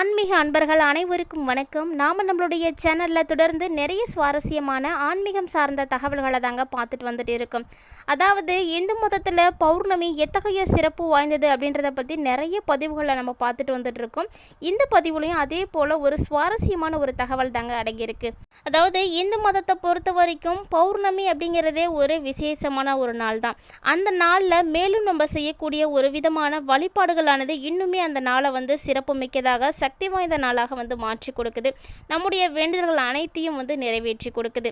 ஆன்மீக அன்பர்கள் அனைவருக்கும் வணக்கம். நாம் நம்மளுடைய சேனலில் தொடர்ந்து நிறைய சுவாரஸ்யமான ஆன்மீகம் சார்ந்த தகவல்களை தாங்க பார்த்துட்டு வந்துட்டு இருக்கோம். அதாவது இந்து மதத்தில் பௌர்ணமி எத்தகைய சிறப்பு வாய்ந்தது அப்படின்றத பற்றி நிறைய பதிவுகளை நம்ம பார்த்துட்டு வந்துட்டு இருக்கோம். இந்த பதிவுலையும் அதே போல் ஒரு சுவாரஸ்யமான ஒரு தகவல் தாங்க அடங்கியிருக்கு. அதாவது இந்து மதத்தை பொறுத்த வரைக்கும் பௌர்ணமி அப்படிங்கிறதே ஒரு விசேஷமான ஒரு நாள் தான். அந்த நாளில் மேலும் நம்ம செய்யக்கூடிய ஒரு விதமான வழிபாடுகளானது இன்னுமே அந்த நாளை வந்து சிறப்பு மிக்கதாக சக்தி வாய்ந்த நாளாக வந்து மாற்றி கொடுக்குது. நம்முடைய வேண்டுதல்கள் அனைத்தையும் வந்து நிறைவேற்றி கொடுக்குது.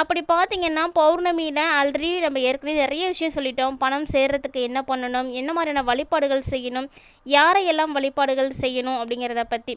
அப்படி பார்த்தீங்கன்னா பௌர்ணமியில் ஆல்ரெடி நம்ம ஏற்கனவே நிறைய விஷயம் சொல்லிட்டோம். பணம் சேர்றதுக்கு என்ன பண்ணணும்? என்ன மாதிரியான வழிபாடுகள் செய்யணும்? யாரையெல்லாம் வழிபாடுகள் செய்யணும்? அப்படிங்கிறத பற்றி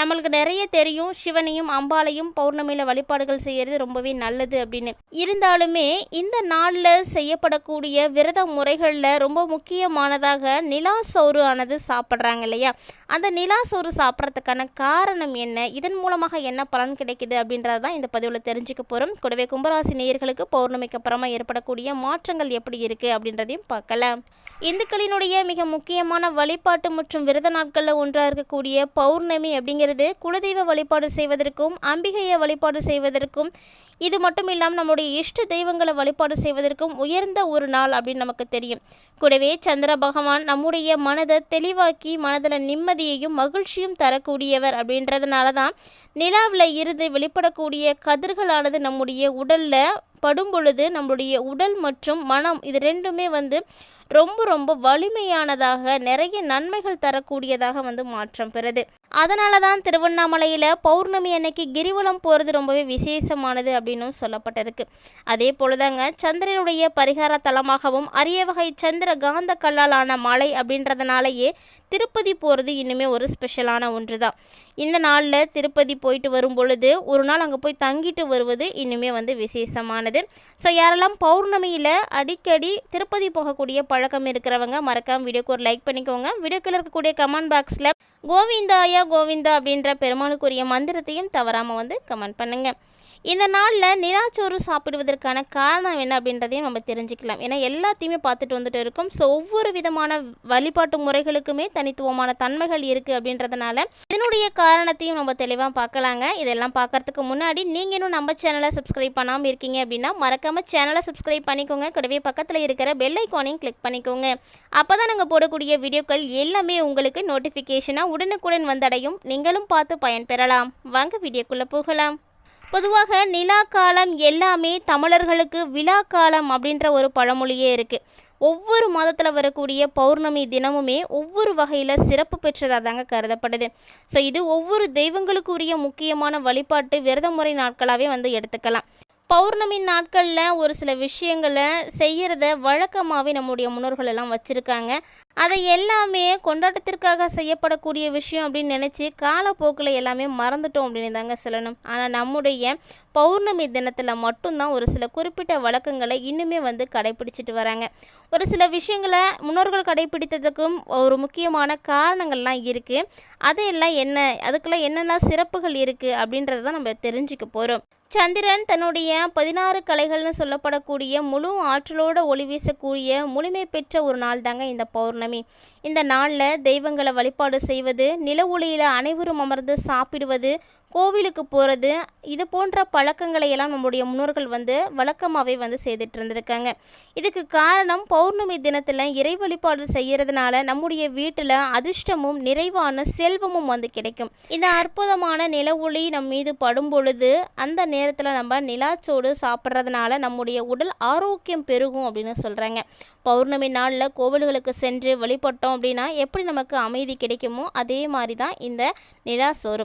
நம்மளுக்கு நிறைய தெரியும். சிவனையும் அம்பாளையும் பௌர்ணமியில் வழிபாடுகள் செய்கிறது ரொம்பவே நல்லது அப்படின்னு. இருந்தாலுமே இந்த நாளில் செய்யப்படக்கூடிய விரத முறைகளில் ரொம்ப முக்கியமானதாக நிலா சோறு ஆனது சாப்பிட்றாங்க இல்லையா? அந்த நிலா சோறு சாப்பிட்றதுக்கான காரணம் என்ன? இதன் மூலமாக என்ன பலன் கிடைக்குது அப்படின்றது தான் இந்த பதிவில் தெரிஞ்சுக்க போகிறோம் கூடவே கும்பராசி நேயர்களுக்கு பௌர்ணமிக்கு அப்புறமா ஏற்படக்கூடிய மாற்றங்கள் எப்படி இருக்குது அப்படின்றதையும் பார்க்கலாம். இந்துக்களினுடைய மிக முக்கியமான வழிபாட்டு மற்றும் விரத நாட்களில் ஒன்றாக இருக்கக்கூடிய பௌர்ணமி அப்படிங்கிறது குலதெய்வ வழிபாடு செய்வதற்கும் அம்பிகையை வழிபாடு செய்வதற்கும் இது மட்டும் இல்லாமல் நம்முடைய இஷ்ட தெய்வங்களை வழிபாடு செய்வதற்கும் உயர்ந்த ஒரு நாள் அப்படின்னு நமக்கு தெரியும். கூடவே சந்திர பகவான் நம்முடைய மனதை தெளிவாக்கி மனதில் நிம்மதியையும் மகிழ்ச்சியும் தரக்கூடியவர் அப்படின்றதுனால தான் நிலாவில் இருந்து வெளிப்படக்கூடிய கதிர்களானது நம்முடைய உடலில் படும் பொழுது நம்மளுடைய உடல் மற்றும் மனம் இது ரெண்டுமே வந்து ரொம்ப ரொம்ப வலிமையானதாக நிறைய நன்மைகள் தரக்கூடியதாக வந்து மாற்றம் பெறுது. அதனால தான் திருவண்ணாமலையில் பௌர்ணமி அன்னைக்கு கிரிவலம் போகிறது ரொம்பவே விசேஷமானது அப்படின்னும் சொல்லப்பட்டிருக்கு. அதே போலதாங்க சந்திரனுடைய பரிகார தலமாகவும் அரிய வகை சந்திர காந்த கல்லாலான மலை அப்படின்றதுனாலயே திருப்பதி போகிறது இன்னுமே ஒரு ஸ்பெஷலான ஒன்று தான் இந்த நாளில் திருப்பதி போயிட்டு வரும் பொழுது ஒரு நாள் அங்கே போய் தங்கிட்டு வருவது இன்னுமே வந்து விசேஷமானது. ஸோ யாரெல்லாம் பௌர்ணமியில் அடிக்கடி திருப்பதி போகக்கூடிய பழக்கம் இருக்கிறவங்க மறக்காம வீடியோக்கு ஒரு லைக் பண்ணிக்கோங்க. வீடியோக்கில் இருக்கக்கூடிய கமெண்ட் பாக்ஸில் கோவிந்தாயா கோவிந்தா அப்படின்ற பெருமாளுக்குரிய மந்திரத்தையும் தவறாமல் வந்து கமெண்ட் பண்ணுங்கள் இந்த நாளில் நிலாச்சோறு சாப்பிடுவதற்கான காரணம் என்ன அப்படின்றதையும் நம்ம தெரிஞ்சுக்கலாம். ஏன்னா எல்லாத்தையுமே பார்த்துட்டு வந்துட்டு இருக்கோம். ஸோ ஒவ்வொரு விதமான வழிபாட்டு முறைகளுக்குமே தனித்துவமான தன்மைகள் இருக்குது அப்படின்றதுனால இதனுடைய காரணத்தையும் நம்ம தெளிவாக பார்க்கலாங்க. இதெல்லாம் பார்க்கறதுக்கு முன்னாடி நீங்கள் இன்னும் நம்ம சேனலை சப்ஸ்கிரைப் பண்ணாமல் இருக்கீங்க அப்படின்னா மறக்காமல் சேனலை சப்ஸ்கிரைப் பண்ணிக்கோங்க. கூடவே பக்கத்தில் இருக்கிற பெல் ஐக்கானையும் கிளிக் பண்ணிக்கோங்க. அப்போ தான் நாங்கள் போடக்கூடிய வீடியோக்கள் எல்லாமே உங்களுக்கு நோட்டிஃபிகேஷனாக உடனுக்குடன் வந்தடையும். நீங்களும் பார்த்து பயன்பெறலாம். வாங்க வீடியோக்குள்ளே போகலாம். பொதுவாக நிலா காலம் எல்லாமே தமிழர்களுக்கு விழா காலம் அப்படின்ற ஒரு பழமொழியே இருக்குது ஒவ்வொரு மாதத்தில் வரக்கூடிய பௌர்ணமி தினமுமே ஒவ்வொரு வகையில் சிறப்பு பெற்றதாக தாங்க கருதப்படுது ஸோ இது ஒவ்வொரு தெய்வங்களுக்குரிய முக்கியமான வழிபாட்டு விரத முறை நாட்களாகவே வந்து எடுத்துக்கலாம். பௌர்ணமி நாட்களில் ஒரு சில விஷயங்களை செய்கிறத வழக்கமாகவே நம்முடைய முன்னோர்கள் எல்லாம் வச்சுருக்காங்க. அதை எல்லாமே கொண்டாட்டத்திற்காக செய்யப்படக்கூடிய விஷயம் அப்படின்னு நினச்சி காலப்போக்கில் எல்லாமே மறந்துட்டோம் அப்படின்னு தாங்க சொல்லணும். ஆனால் நம்முடைய பௌர்ணமி தினத்தில் மட்டும்தான் ஒரு சில குறிப்பிட்ட வழக்கங்களை இன்னுமே வந்து கடைபிடிச்சிட்டு வராங்க. ஒரு சில விஷயங்களை முன்னோர்கள் கடைபிடித்ததுக்கும் ஒரு முக்கியமான காரணங்கள்லாம் இருக்குது அதையெல்லாம் என்ன அதுக்கெல்லாம் என்னென்ன சிறப்புகள் இருக்குது அப்படின்றத தான் நம்ம தெரிஞ்சுக்க போகிறோம் சந்திரன் தன்னுடைய பதினாறு கலைகள்னு சொல்லப்படக்கூடிய முழு ஆற்றலோடு ஒளி வீசக்கூடிய முழுமை பெற்ற ஒரு நாள் தாங்க இந்த பௌர்ணமி. இந்த நாளில் தெய்வங்களை வழிபாடு செய்வது நில ஒளியில் அனைவரும் அமர்ந்து சாப்பிடுவது கோவிலுக்கு போகிறது இது போன்ற பழக்கங்களை எல்லாம் நம்முடைய முன்னோர்கள் வந்து வழக்கமாகவே வந்து செய்துட்டு இருந்திருக்காங்க. இதுக்கு காரணம் பௌர்ணமி தினத்தில் இறை வழிபாடு செய்கிறதுனால நம்முடைய வீட்டில் அதிர்ஷ்டமும் நிறைவான செல்வமும் வந்து கிடைக்கும். இந்த அற்புதமான நில ஒளி நம் மீது படும் பொழுது அந்த நேரத்தில் நம்ம நிலாச்சோடு சாப்பிட்றதுனால நம்முடைய உடல் ஆரோக்கியம் பெருகும் அப்படின்னு சொல்கிறாங்க பௌர்ணமி நாளில் கோவில்களுக்கு சென்று வழிபட்டோம் அப்படின்னா எப்படி நமக்கு அமைதி கிடைக்குமோ அதே மாதிரி தான் இந்த நிலா சோறு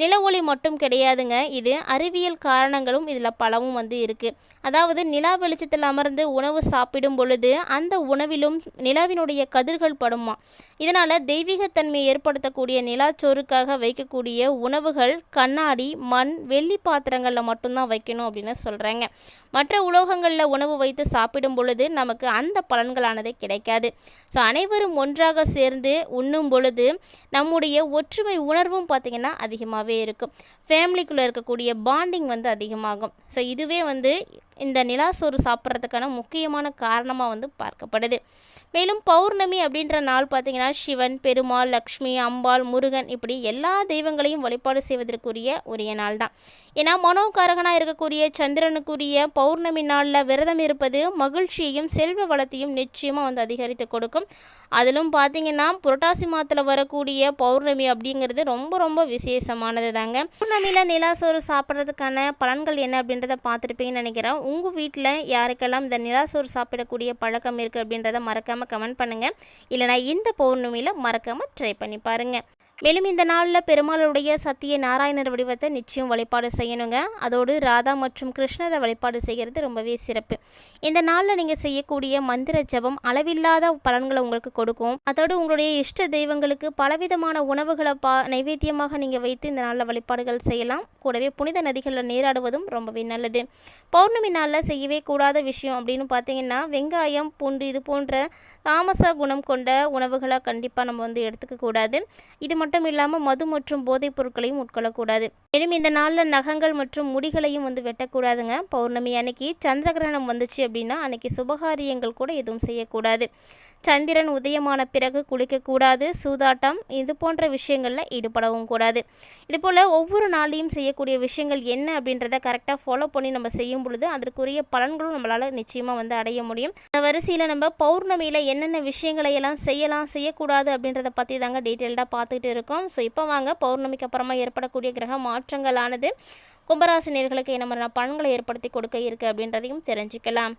நில ஒளி மட்டும் கிடையாதுங்க. இது அறிவியல் காரணங்களும் இதில் பலவும் வந்து இருக்குது அதாவது நிலா வெளிச்சத்தில் அமர்ந்து உணவு சாப்பிடும் பொழுது அந்த உணவிலும் நிலாவினுடைய கதிர்கள் படுமா? இதனால் தெய்வீகத்தன்மையை ஏற்படுத்தக்கூடிய நிலாச்சோறுக்காக வைக்கக்கூடிய உணவுகள் கண்ணாடி மண் வெள்ளி பாத்திரங்களில் மட்டும்தான் வைக்கணும் அப்படின்னு சொல்கிறாங்க மற்ற உலோகங்களில் உணவு வைத்து சாப்பிடும் பொழுது நமக்கு அந்த பலன்களானது கிடைக்காது. ஸோ அனைவரும் ஒன்றாக சேர்ந்து உண்ணும் பொழுது நம்முடைய ஒற்றுமை உணர்வும் பார்த்திங்கன்னா அதிகமாகவே இருக்கும். ஃபேமிலிக்குள்ளே இருக்கக்கூடிய பாண்டிங் வந்து அதிகமாகும். ஸோ இதுவே வந்து இந்த நிலாசோறு சாப்பிட்றதுக்கான முக்கியமான காரணமாக வந்து பார்க்கப்படுது. மேலும் பௌர்ணமி அப்படின்ற நாள் பார்த்திங்கன்னா சிவன் பெருமாள் லக்ஷ்மி அம்பாள் முருகன் இப்படி எல்லா தெய்வங்களையும் வழிபாடு செய்வதற்குரிய உரிய நாள் தான். ஏன்னா மனோகாரகனாக இருக்கக்கூடிய சந்திரனுக்குரிய பௌர்ணமி நாளில் விரதம் இருப்பது மகிழ்ச்சியையும் செல்வ வளத்தையும் நிச்சயமாக வந்து அதிகரித்து கொடுக்கும். அதிலும் பார்த்திங்கன்னா புரட்டாசி மாதத்தில் வரக்கூடிய பௌர்ணமி அப்படிங்கிறது ரொம்ப ரொம்ப விசேஷமானது தாங்க பௌர்ணமியில் நிலாசோறு சாப்பிட்றதுக்கான பலன்கள் என்ன அப்படின்றத பார்த்துருப்பீங்கன்னு நினைக்கிறேன். உங்கள் வீட்டில் யாருக்கெல்லாம் இந்த நிலாசோறு சாப்பிடக்கூடிய பழக்கம் இருக்குது அப்படின்றத மறக்காமல் கமெண்ட் பண்ணுங்கள் இல்லைனா இந்த பௌர்ணமியில் மறக்காமல் ட்ரை பண்ணி பாருங்கள் மேலும் இந்த நாளில் பெருமாளுடைய சத்திய நாராயணர் வடிவத்தை நிச்சயம் வழிபாடு செய்யணுங்க. அதோடு ராதா மற்றும் கிருஷ்ணரை வழிபாடு செய்கிறது ரொம்பவே சிறப்பு. இந்த நாளில் நீங்கள் செய்யக்கூடிய மந்திர ஜபம் அளவில்லாத பலன்களை உங்களுக்கு கொடுக்கும். அதோடு உங்களுடைய இஷ்ட தெய்வங்களுக்கு பலவிதமான உணவுகளை பா நைவேத்தியமாக நீங்கள் வைத்து இந்த நாளில் வழிபாடுகள் செய்யலாம். கூடவே புனித நதிகளில் நீராடுவதும் ரொம்பவே நல்லது. பௌர்ணமி நாளில் செய்யவே கூடாத விஷயம் அப்படின்னு பார்த்தீங்கன்னா வெங்காயம் பூண்டு இது போன்ற தாமச குணம் கொண்ட உணவுகளை கண்டிப்பாக நம்ம வந்து எடுத்துக்க கூடாது இது மட்டும் மட்டும் இல்லாமல் மது மற்றும் போதைப் பொருட்களையும் உட்கொள்ளக்கூடாது. மேலும் இந்த நாளில் நகங்கள் மற்றும் முடிகளையும் வந்து வெட்டக்கூடாதுங்க. பௌர்ணமி அன்னைக்கு சந்திரகிரகணம் வந்துச்சு அப்படின்னா அன்னைக்கு சுபகாரியங்கள் கூட எதுவும் செய்யக்கூடாது. சந்திரன் உதயமான பிறகு குளிக்கக்கூடாது சூதாட்டம் இது போன்ற விஷயங்களில் ஈடுபடவும் கூடாது. இதுபோல் ஒவ்வொரு நாளையும் செய்யக்கூடிய விஷயங்கள் என்ன அப்படின்றத கரெக்டாக ஃபாலோ பண்ணி நம்ம செய்யும் பொழுது அதற்குரிய பலன்களும் நம்மளால் நிச்சயமாக வந்து அடைய முடியும். அந்த வரிசையில் நம்ம பௌர்ணமியில் என்னென்ன விஷயங்களை எல்லாம் செய்யலாம் செய்யக்கூடாது அப்படின்றத பற்றி தாங்க டீட்டெயில்டாக பார்த்துக்கிட்டு இருக்கும். ஸோ இப்போ வாங்க பௌர்ணமிக்கு அப்புறமா ஏற்படக்கூடிய கிரக மாற்றங்களானது கும்பராசினியர்களுக்கு என்ன மாதிரியான பலன்களை ஏற்படுத்தி கொடுக்க இருக்குது அப்படின்றதையும் தெரிஞ்சுக்கலாம்.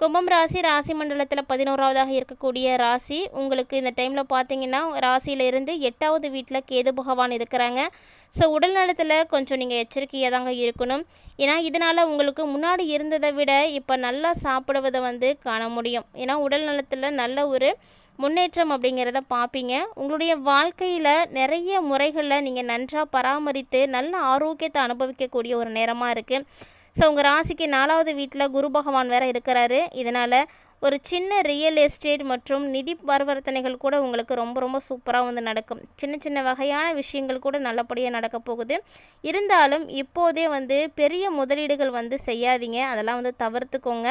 கும்பம் ராசி ராசி மண்டலத்தில் பதினோராவதாக இருக்கக்கூடிய ராசி உங்களுக்கு இந்த டைமில் பார்த்தீங்கன்னா ராசியில இருந்து எட்டாவது வீட்டில் கேது பகவான் இருக்கிறாங்க. ஸோ உடல் நலத்தில் கொஞ்சம் நீங்கள் எச்சரிக்கையாக தாங்க இருக்கணும். ஏன்னா இதனால் உங்களுக்கு முன்னாடி இருந்ததை விட இப்போ நல்லா சாப்பிடுவதை வந்து காண முடியும். ஏன்னா உடல் நலத்தில் நல்ல ஒரு முன்னேற்றம் அப்படிங்கிறத பார்ப்பீங்க உங்களுடைய வாழ்க்கையில் நிறைய முறைகளில் நீங்கள் நன்றாக பராமரித்து நல்ல ஆரோக்கியத்தை அனுபவிக்கக்கூடிய ஒரு நேரமாக இருக்குது ஸோ உங்கள் ராசிக்கு நாலாவது வீட்டில் குரு பகவான் வேறு இருக்கிறாரு. இதனால் ஒரு சின்ன ரியல் எஸ்டேட் மற்றும் நிதி பரிவர்த்தனைகள் கூட உங்களுக்கு ரொம்ப ரொம்ப சூப்பராக வந்து நடக்கும். சின்ன சின்ன வகையான விஷயங்கள் கூட நல்லபடியாக நடக்க போகுது. இருந்தாலும் இப்போதே வந்து பெரிய முதலீடுகள் வந்து செய்யாதீங்க. அதெல்லாம் வந்து தவிர்த்துக்கோங்க.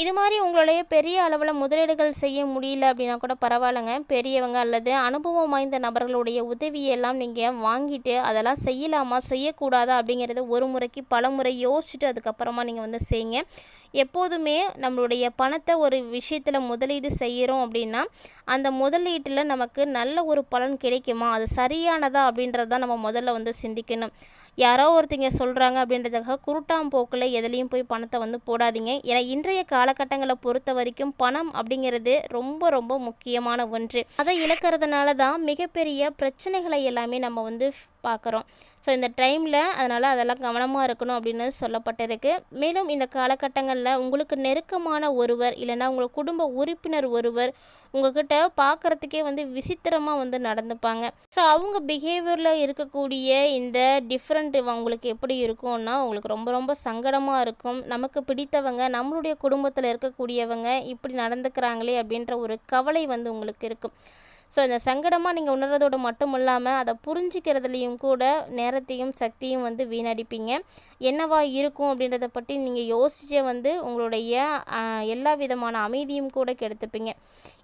இது மாதிரி உங்களுடைய பெரிய அளவில் முதலீடுகள் செய்ய முடியல அப்படின்னா கூட பரவாயில்லைங்க. பெரியவங்க அல்லது அனுபவம் வாய்ந்த நபர்களுடைய உதவியெல்லாம் நீங்கள் வாங்கிட்டு அதெல்லாம் செய்யலாமா? செய்யக்கூடாதா? அப்படிங்கிறத ஒரு முறைக்கு பல முறை யோசிச்சுட்டு அதுக்கப்புறமா நீங்கள் வந்து செய்யுங்க எப்போதுமே நம்மளுடைய பணத்தை ஒரு விஷயத்தில் முதலீடு செய்கிறோம் அப்படின்னா அந்த முதலீட்டில் நமக்கு நல்ல ஒரு பலன் கிடைக்குமா? அது சரியானதா அப்படின்றது தான் நம்ம முதல்ல வந்து சிந்திக்கணும். யாரோ ஒருத்தங்க சொல்கிறாங்க அப்படின்றதுக்காக குருட்டாம் போக்கில் எதுலேயும் போய் பணத்தை வந்து போடாதீங்க. ஏன்னா இன்றைய காலகட்டங்களை பொறுத்த வரைக்கும் பணம் அப்படிங்கிறது ரொம்ப ரொம்ப முக்கியமான ஒன்று. அதை இழக்கிறதுனால தான் மிகப்பெரிய பிரச்சனைகளை எல்லாமே நம்ம வந்து பார்க்குறோம். ஸோ இந்த டைமில் அதனால் அதெல்லாம் கவனமாக இருக்கணும் அப்படின்னு சொல்லப்பட்டிருக்கு. மேலும் இந்த காலகட்டங்களில் உங்களுக்கு நெருக்கமான ஒருவர் இல்லைனா உங்கள் குடும்ப உறுப்பினர் ஒருவர் உங்ககிட்ட பார்க்குறதுக்கே வந்து விசித்திரமாக வந்து நடந்துப்பாங்க. ஸோ அவங்க பிஹேவியரில் இருக்கக்கூடிய இந்த டிஃப்ரெண்ட் அவங்களுக்கு எப்படி இருக்கும்னா உங்களுக்கு ரொம்ப ரொம்ப சங்கடமாக இருக்கும். நமக்கு பிடித்தவங்க நம்மளுடைய குடும்பத்தில் இருக்கக்கூடியவங்க இப்படி நடந்துக்கிறாங்களே அப்படின்ற ஒரு கவலை வந்து உங்களுக்கு இருக்கும். ஸோ இந்த சங்கடமாக நீங்கள் உணர்றதோடு மட்டும் இல்லாமல் அதை புரிஞ்சிக்கிறதுலையும் கூட நேரத்தையும் சக்தியும் வந்து வீணடிப்பீங்க. என்னவா இருக்கும் அப்படின்றத பற்றி நீங்கள் யோசிச்சே வந்து உங்களுடைய எல்லா விதமான அமைதியும் கூட கெடுத்துப்பீங்க.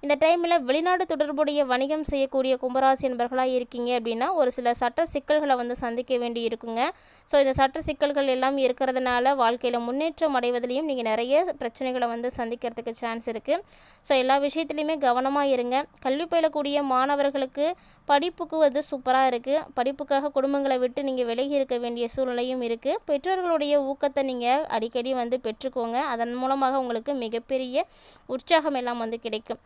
இந்த டைமில் வெளிநாடு தொடர்புடைய வணிகம் செய்யக்கூடிய கும்பராசி என்பர்களாக இருக்கீங்க அப்படின்னா ஒரு சில சட்ட சிக்கல்களை வந்து சந்திக்க வேண்டி இருக்குங்க. ஸோ இந்த சட்ட சிக்கல்கள் எல்லாம் இருக்கிறதுனால வாழ்க்கையில் முன்னேற்றம் அடைவதிலையும் நீங்கள் நிறைய பிரச்சனைகளை வந்து சந்திக்கிறதுக்கு சான்ஸ் இருக்குது ஸோ எல்லா விஷயத்துலையுமே கவனமாக இருங்க. கல்வி பயிலக்கூடிய மாணவர்களுக்கு படிப்புக்கு வந்து சூப்பராக இருக்குது படிப்புக்காக குடும்பங்களை விட்டு நீங்கள் விலகி இருக்க வேண்டிய சூழ்நிலையும் இருக்குது பெற்றோர்களுடைய ஊக்கத்தை நீங்கள் அடிக்கடி வந்து பெற்றுக்கோங்க. அதன் மூலமாக உங்களுக்கு மிகப்பெரிய உற்சாகம் எல்லாம் வந்து கிடைக்கும்.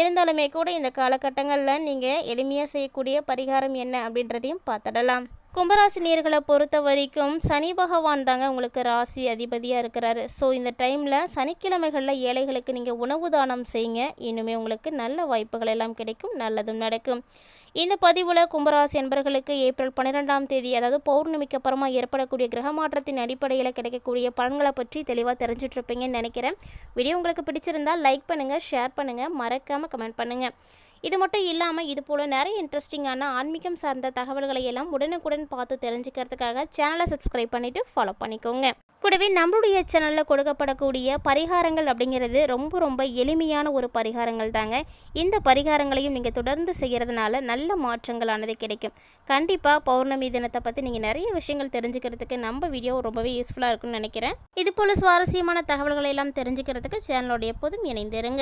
இருந்தாலுமே கூட இந்த காலகட்டங்களில் நீங்கள் எளிமையாக செய்யக்கூடிய பரிகாரம் என்ன அப்படின்றதையும் பார்த்துடலாம். கும்பராசி நேர்களை பொறுத்த வரைக்கும் சனி பகவான் தாங்க உங்களுக்கு ராசி அதிபதியாக இருக்கிறாரு. ஸோ இந்த டைமில் சனிக்கிழமைகளில் ஏழைகளுக்கு நீங்கள் உணவு தானம் செய்யுங்க. இன்னுமே உங்களுக்கு நல்ல வாய்ப்புகள் எல்லாம் கிடைக்கும் நல்லதும் நடக்கும். இந்த பதிவில் கும்பராசி என்பர்களுக்கு ஏப்ரல் பன்னிரெண்டாம் தேதி அதாவது பௌர்ணமிக்கு அப்புறமா ஏற்படக்கூடிய கிரக மாற்றத்தின் அடிப்படையில் கிடைக்கக்கூடிய பலன்களை பற்றி தெளிவாக தெரிஞ்சிட்ருப்பீங்கன்னு நினைக்கிறேன். வீடியோ உங்களுக்கு பிடிச்சிருந்தால் லைக் பண்ணுங்கள் ஷேர் பண்ணுங்கள் மறக்காமல் கமெண்ட் பண்ணுங்கள் இது மட்டும் இல்லாமல் இது போல் நிறைய இன்ட்ரெஸ்டிங்கான ஆன்மீகம் சார்ந்த தகவல்களை எல்லாம் உடனுக்குடன் பார்த்து தெரிஞ்சுக்கிறதுக்காக சேனலை சப்ஸ்கிரைப் பண்ணிவிட்டு ஃபாலோ பண்ணிக்கோங்க. கூடவே நம்மளுடைய சேனலில் கொடுக்கப்படக்கூடிய பரிகாரங்கள் அப்படிங்கிறது ரொம்ப ரொம்ப எளிமையான ஒரு பரிகாரங்கள் தாங்க. இந்த பரிகாரங்களையும் நீங்கள் தொடர்ந்து செய்கிறதுனால நல்ல மாற்றங்களானது கிடைக்கும். கண்டிப்பாக பௌர்ணமி தினத்தை பற்றி நீங்கள் நிறைய விஷயங்கள் தெரிஞ்சுக்கிறதுக்கு நம்ம வீடியோ ரொம்பவே யூஸ்ஃபுல்லாக இருக்கும்னு நினைக்கிறேன். இது போல் சுவாரஸ்யமான தகவல்களை எல்லாம் தெரிஞ்சுக்கிறதுக்கு சேனலோட எப்போதும் இணைந்திருங்க.